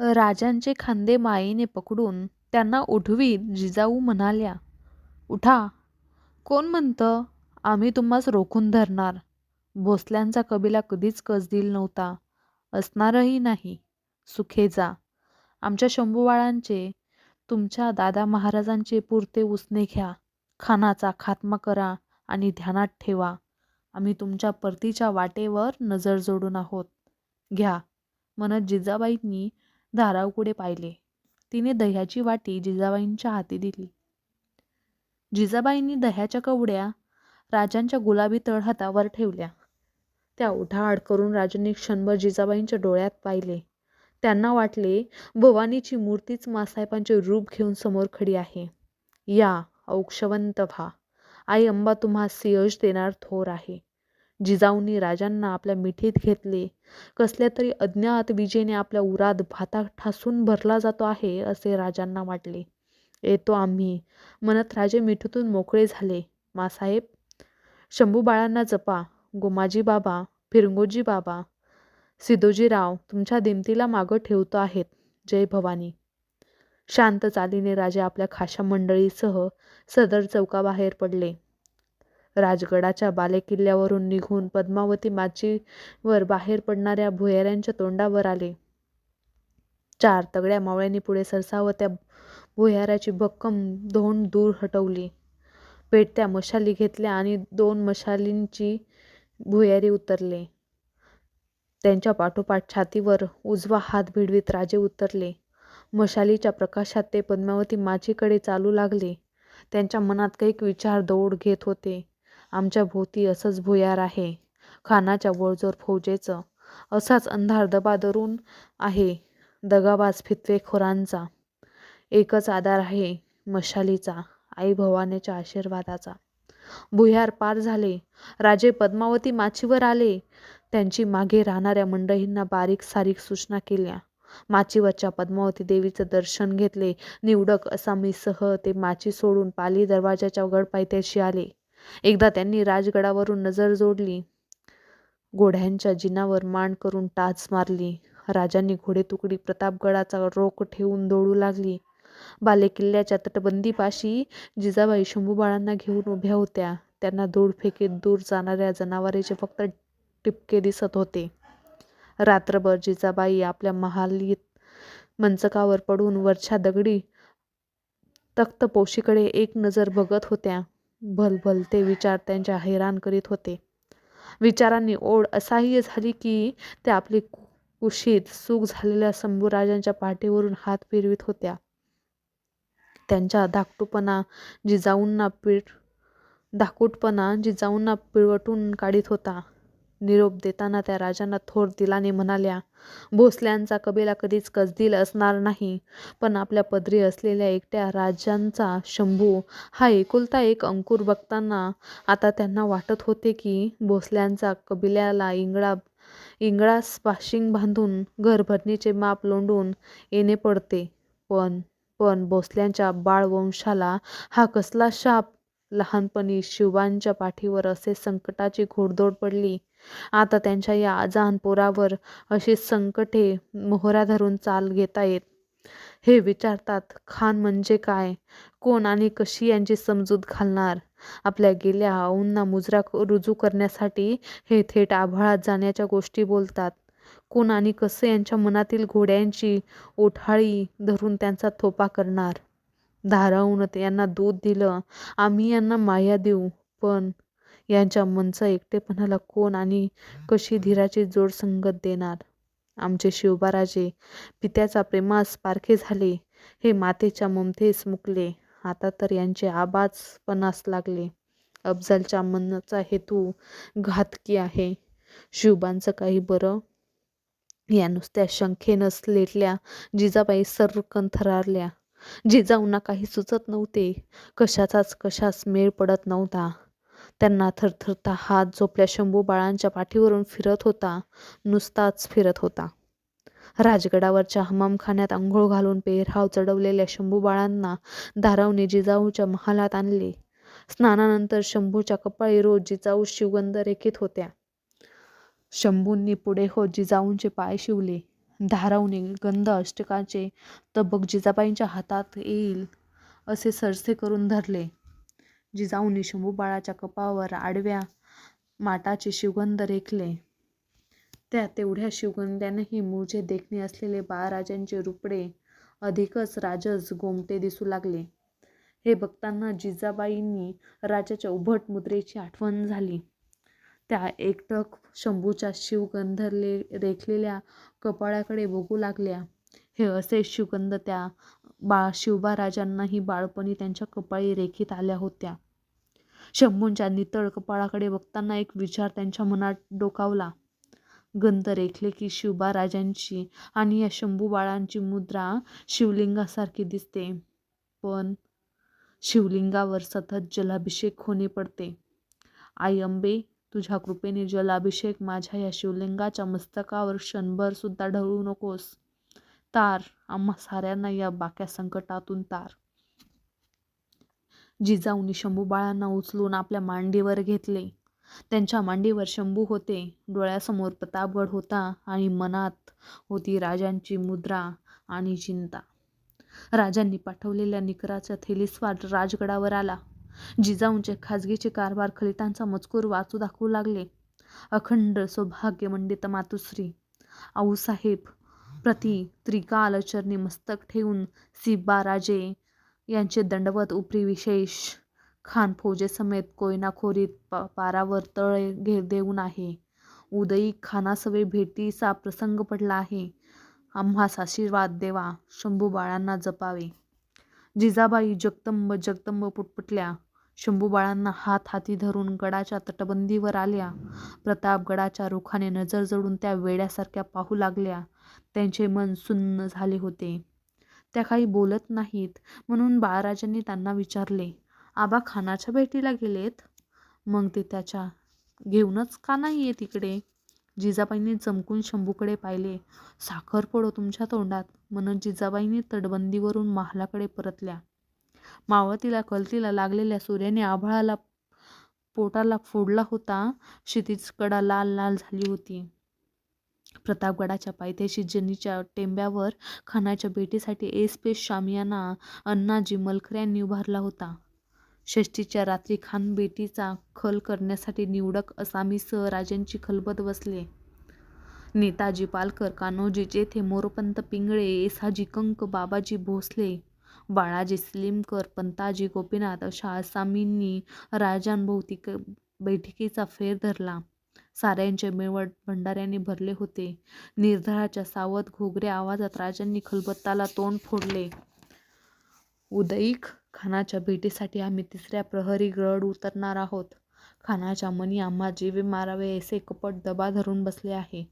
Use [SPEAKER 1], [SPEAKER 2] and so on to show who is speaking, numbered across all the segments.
[SPEAKER 1] राजांचे खांदे मायेने पकडून त्यांना उठवीत जिजाऊ म्हणाल्या उठा. कोण म्हणतं आम्ही तुम्हास रोखून धरणार? भोसल्यांचा कबिला कधीच कस दिल नव्हता. असणारही नाही. सुखे जा. आमच्या शंभूवाळांचे तुमच्या दादा महाराजांचे पुरते उसने घ्या. खानाचा खात्मा करा आणि ध्यानात ठेवा. आम्ही तुमच्या परतीच्या वाटेवर नजर जोडून आहोत. घ्या. म्हणत जिजाबाईंनी धारावकडे पाहिले. तिने दह्याची वाटी जिजाबाईंच्या हाती दिली. जिजाबाईंनी दह्याच्या कवड्या राजांच्या गुलाबी तळहातावर ठेवल्या. त्या उठाआड करून राजांनी क्षणभर जिजाबाईंच्या डोळ्यात पाहिले. त्यांना वाटले भवानीची मूर्तीच मासाहेबांचे रूप घेऊन समोर खडी आहे. या औक्षवंत व्हा. आई अंबा तुम्हा सियश देणार थोर आहे. जिजाऊंनी राजांना आपल्या मिठीत घेतले. कसल्या तरी अज्ञात विजेने आपल्या उरात भाता ठासून भरला जातो आहे असे राजांना वाटले. येतो आम्ही. म्हणत राजे मिठीतून मोकळे झाले. मासाहेब शंभूबाळांना जपा. गोमाजी बाबा फिरंगोजी बाबा सिदोजीराव तुमच्या दिमतीला मागं ठेवतो आहेत. जय भवानी. शांत चालीने राजे आपल्या खाशा मंडळीसह सदर चौकाबाहेर पडले. राजगडाच्या बालेकिल्ल्यावरून निघून पद्मावती माचीवर बाहेर पडणाऱ्या भुयाऱ्यांच्या तोंडावर आले. चार तगड्या मावळ्यांनी पुढे सरसावत्या त्या भुयाराची भक्कम धोंड दूर हटवली. पेटत्या मशाली घेतल्या आणि दोन मशालींची भुयारी उतरले. त्यांच्या पाठोपाठ छातीवर उजवा हात भिडवीत राजे उतरले. मशालीच्या प्रकाशात ते पद्मावती माचीकडे चालू लागले. त्यांच्या मनात कैक विचार दौड घेत होते. आमच्या भोवती असंच भुयार आहे. खानाच्या वळजोर फौजेचं असाच अंधार दबा धरून आहे दगाबाज फितवेखोरांचा एकच आधार आहे मशालीचा आई भवानीच्या आशीर्वादाचा. भुयार पार झाले. राजे पद्मावती माचीवर आले. त्यांची मागे राहणाऱ्या मंडळींना बारीक सारीक सूचना केल्या. माचीवरच्या पद्मावती देवीचं दर्शन घेतले. निवडक असा असामीसह ते माची सोडून पाली दरवाजाच्या गडपायथ्याशी आले. एकदा त्यांनी राजगडावरून नजर जोडली. घोड्यांच्या जिनावर मांड करून टाच मारली. राजांनी घोडे तुकडी प्रतापगडाचा रोख ठेवून दौडू लागली. बालेकिल्ल्याच्या तटबंदीपाशी जिजाबाई शंभूबाळांना घेऊन उभ्या होत्या. त्यांना दूर दूर जाणाऱ्या जनावरेचे फक्त टिपके दिसत होते. रात्रभर जिजाबाई आपल्या महालीत मंचकावर पडून वरच्या दगडी तख्तपोशीकडे एक नजर बघत होत्या. भलभलते विचार त्यांच्या हैराण करीत होते. विचारांनी ओढ असाह्य झाली की त्या आपली कुशीत सुख झालेल्या शंभूराजांच्या पाठीवरून हात फिरवित होत्या. त्यांच्या धाकटूपणा जिजाऊंना पिळ धाकूटपणा जिजाऊंना पिळवटून काढीत होता. निरोप देताना त्या राजांना थोर दिलाने म्हणाल्या भोसल्यांचा कबिला कधीच कसदिल असणार नाही पण आपल्या पदरी असलेल्या एकट्या राजांचा शंभू हा एकुलता एक अंकुर बघताना आता त्यांना वाटत होते की भोसल्यांचा कबिल्याला इंगळा इंगळास पाशिंग बांधून घरभरणीचे माप लोंडून येणे पडते. पण पण भोसल्यांच्या बाळवंशाला हा कसला शाप? लहानपणी शिवांच्या पाठीवर असे संकटाची घोडदौड पडली आता त्यांच्या या अजानपुरावर अशी संकटे मोहरा धरून चाल घेता येत. हे विचारतात खान म्हणजे काय? कोण आणि कशी यांची समजूत घालणार? आपल्या गेल्या औंना मुजरा रुजू करण्यासाठी हे थेट आभाळात जाण्याच्या गोष्टी बोलतात. कोण आणि कसं यांच्या मनातील घोड्यांची ओठाळी धरून त्यांचा थोपा करणार? धारावून यांना दूध दिलं आम्ही यांना माया देऊ पण यांच्या मनचा एकटेपणाला कोण आणि कशी धीराची जोड संगत देणार? आमचे शिवबाराजे पित्याचा प्रेमास पारखे झाले हे मातेच्या ममतेस मुकले. आता तर यांचे आबाजपणास लागले. अफजलच्या मनाचा हेतू घातकी आहे. शिवबांचं काही बरं? या नुसत्या शंखेनंच लेटल्या जिजाबाई सर्वकन थरारल्या. जिजाऊंना काही सुचत नव्हते. कशाचाच कशास मेळ पडत नव्हता. त्यांना थरथरता हात झोपल्या शंभू बाळांच्या पाठीवरून फिरत होता नुसताच फिरत होता. राजगडावरच्या हमामखान्यात आंघोळ घालून पेहराव चढवलेल्या शंभू बाळांना धारावने जिजाऊच्या महालात आणले. स्नानानंतर शंभूच्या कपाळी रोज जिजाऊ शिवगंध रेखित होत्या. शंभूंनी पुढे होत जिजाऊंचे पाय शिवले. धारावने गंध अष्टकाचे तबक जिजाबाईंच्या हातात येईल असे सरसे करून धरले. जिजाऊंनी शंभूबाळाच्या कपावर आडव्या माटाचे शिवगंध रेखले. त्या तेवढ्या शिवगंध्यानंही मूळचे देखणे असलेले बाळराजांचे रुपडे अधिकच राजस गोमटे दिसू लागले. हे बघताना जिजाबाईंनी राजाच्या उभट मुद्रेची आठवण झाली. त्या एकटक शंभूच्या शिवगंधले रेखलेल्या कपाळाकडे बघू लागल्या. हे असे शिवगंध त्या बा शिवबाराजांनाही बाळपणी त्यांच्या कपाळी रेखीत आल्या होत्या. शंभूंच्या नितळ कपाळाकडे बघताना एक विचार त्यांच्या मनात डोकावला. गंध रेखले की शिवबा राजांची आणि या शंभू बाळांची मुद्रा शिवलिंगासारखी दिसते. पण शिवलिंगावर सतत जलाभिषेक होणे पडते. आई अंबे तुझ्या कृपेने जलाभिषेक माझ्या या शिवलिंगाच्या मस्तकावर क्षणभर सुद्धा ढळू नकोस. तार आम्हा साऱ्यांना या बाक्या संकटातून तार. जिजाऊनी शंभू बाळांना उचलून आपल्या मांडीवर घेतले. त्यांच्या मांडीवर शंभू होते. डोळ्यासमोर प्रतापगड होता आणि मनात होती राजांची मुद्रा आणि चिंता. राजांनी पाठवलेल्या निकराच्या थेलीस्वार राजगडावर आला. जिजाऊंचे खाजगीचे कारभार खलितांचा मजकूर वाचू दाखवू लागले. अखंड सौभाग्यमंडित मातुश्री आऊसाहेब प्रति त्रिकालचरणी मस्तक ठेवून सिब्बा राजे यांचे दंडवत उपरी विशेष खान फौजेसमेत कोयनाखोरीत प पारावर तळ घे देऊन आहे. उदयी खानासवे भेटीचा प्रसंग पडला आहे. आम्हास आशीर्वाद देवा शंभू बाळांना जपावे. जिजाबाई जगदंब जगदंब पुटपुटल्या. शंभू बाळांना हात हाती धरून गडाच्या तटबंदीवर आल्या. प्रतापगडाच्या रुखाने नजर जडून त्या वेड्यासारख्या पाहू लागल्या. त्यांचे मन सुन्न झाले होते. त्या काही बोलत नाहीत म्हणून बाळराजांनी त्यांना विचारले आबा खानाच्या भेटीला गेलेत? मग ते त्याच्या घेऊनच का नाही आहे तिकडे? जिजाबाईंनी चमकून शंभूकडे पाहिले साखर पडो तुमच्या तोंडात म्हणून जिजाबाईंनी तटबंदीवरून महालाकडे परतल्या. मावळतीला कलतीला लागलेल्या सूर्याने आभाळाला पोटाला फोडला होता क्षितिज कडा लाल लाल झाली होती. प्रतापगडाच्या पायथ्याशी जनीच्या टेंब्यावर खानाच्या भेटीसाठी एसपेस शामियाना अण्णाजी मलखऱ्यांनी उभारला होता. षष्टीच्या रात्री खान बेटीचा खल करण्यासाठी निवडक असामीसह राजांची खलबत बसले. नेताजी पालकर कान्होजी जेथे मोरपंत पिंगळे येसाजी कंक बाबाजी भोसले बाळाजी सलीमकर पंताजी गोपीनाथ अशा आसामींनी राजांभोवती बैठकीचा फेर धरला. साऱ्यांचे मेवट भंडाऱ्यांनी भरले होते. निर्धाराच्या सावध घोगऱ्या आवाजात राजांनी खलबत्ताला तोंड फोडले. उदयिक खानाच्या भेटीसाठी आम्ही तिसऱ्या प्रहरी गड उतरणार आहोत. खानाच्या मनी आम्हा जीवे मारावे असे कपट दबा धरून बसले आहे.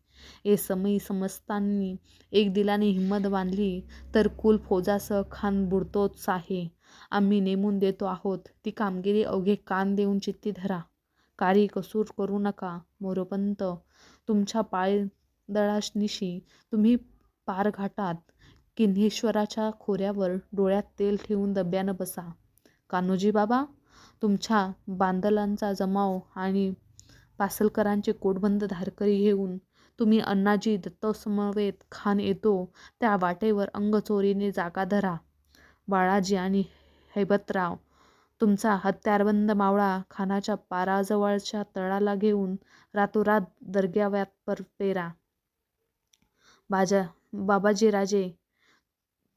[SPEAKER 1] ए समयी समस्तांनी एक दिलाने हिंमत बांधली तर कुल फौजासह खान बुडतोच आहे. आम्ही नेमून देतो आहोत. ती कामगिरी अवघे कान देऊन चित्ती धरा. कारी कसूर करू नका मोरोपंत. तुमच्या पायदळानिशी तुम्ही पारघाटात किन्हेश्वराच्या खोऱ्यावर डोळ्यात तेल ठेवून दब्यानं बसा. कान्होजी बाबा तुमच्या बांदलांचा जमाव आणि पासलकरांचे कोटबंद धारकरी घेऊन तुम्ही अण्णाजी दत्तसमवेत खान येतो त्या वाटेवर अंगचोरीने जागा धरा. बाळाजी आणि हैबतराव तुमचा हत्यारबंद मावळा खानाच्या पाराजवळच्या तळाला घेऊन रातोरात दर्ग्याव्यात पर पेरा. बाजा बाबाजी राजे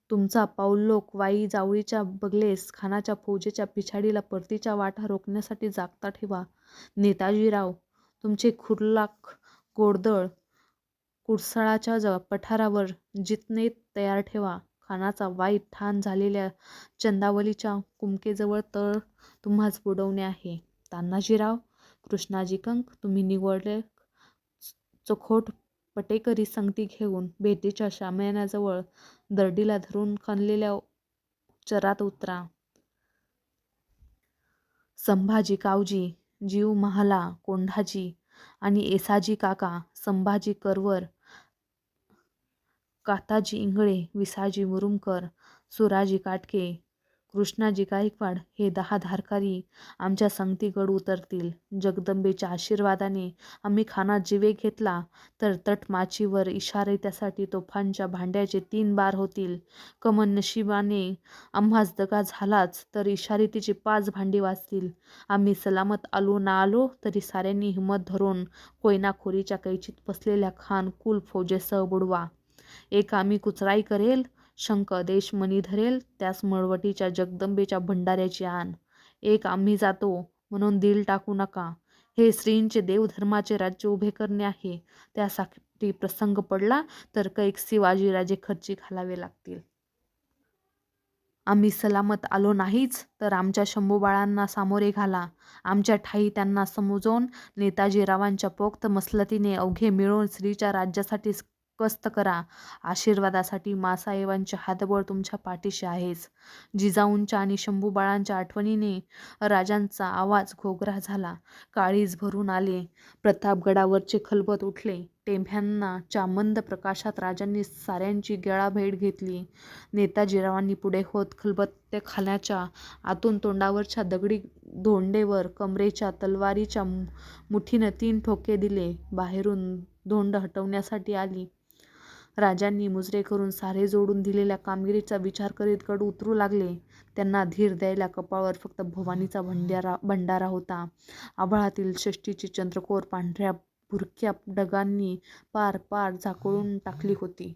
[SPEAKER 1] तुमचा पाऊललोक वाई जावळीच्या बगलेस खानाच्या फौजेच्या पिछाडीला परतीच्या वाटा रोखण्यासाठी जागता ठेवा. नेताजीराव तुमचे खुर्लाक गोडदळ कुडसळाच्या ज पठारावर जितने तयार ठेवा. खानाचा वाईट ठाण झालेल्या चंदावलीच्या कुमकेजवळ तळ तुम्हाच बुडवणे आहे. तान्हाजीराव कृष्णाजी कंक तुम्ही निवडले चोखोट पटेकरी संगती घेऊन भेटीच्या शामयानाजवळ दर्डीला धरून खणलेल्या चरात उतरा. संभाजी कावजी जीव महाला कोंढाजी आणि एसाजी काका संभाजी करवर काताजी इंगळे विसाजी मुरुमकर सुराजी काटके कृष्णाजी गायकवाड हे दहा धारकारी आमच्या संगती गड उतरतील. जगदंबेच्या आशीर्वादाने आम्ही खानात जिवे घेतला तर तटमाचीवर इशारे त्यासाठी तोफांच्या भांड्याचे तीन बार होतील. कमन नशिबाने आम्हाच दगा झालाच तर इशारितीची पाच भांडी वाचतील. आम्ही सलामत आलो ना आलो तरी साऱ्यांनी हिंमत धरून कोयनाखोरीच्या कैचीत फसलेल्या खान कुल फौजेसह बुडवा. एक आम्ही कुचराई करेल शंख देशमणी धरेल त्यास मळवटीच्या जगदंबेच्या भंडाऱ्याची आण. एक आम्ही जातो म्हणून दिल टाकू नका. हे स्त्रींचे देवधर्माचे राज्य उभे करणे आहे. त्यासाठी प्रसंग पडला तर कैक शिवाजीराजे खर्ची घालावे लागतील. आम्ही सलामत आलो नाहीच तर आमच्या शंभूबाळांना सामोरे घाला. आमच्या ठाई त्यांना समजून नेताजीरावांच्या पोक्त मसलतीने अवघे मिळून स्त्रीच्या राज्यासाठी कस्त करा. आशीर्वादासाठी मासाहेबांचे हातबळ तुमच्या पाठीशी आहेच. जिजाऊंच्या आणि शंभूबाळांच्या आठवणीने राजांचा आवाज घोगरा झाला. काळीज भरून आले. प्रतापगडावरचे खलबत उठले. टेंभ्यांना च्या मंद प्रकाशात राजांनी साऱ्यांची गळाभेट घेतली. नेताजीरावांनी पुढे होत खलबत्तेखान्याच्या आतून तोंडावरच्या दगडी धोंडेवर कमरेच्या तलवारीच्या मुठीनं तीन ठोके दिले. बाहेरून धोंड हटवण्यासाठी आली. राजांनी मुजरे करून सारे जोडून दिलेल्या कामगिरीचा विचार करीत गड उतरू लागले. त्यांना धीर द्यायला कपाळावर फक्त भवानीचा भंडारा भंडारा होता. आभाळातील षष्टीची चंद्रकोर पांढऱ्या भुरक्या ढगांनी पार पार झाकळून टाकली होती.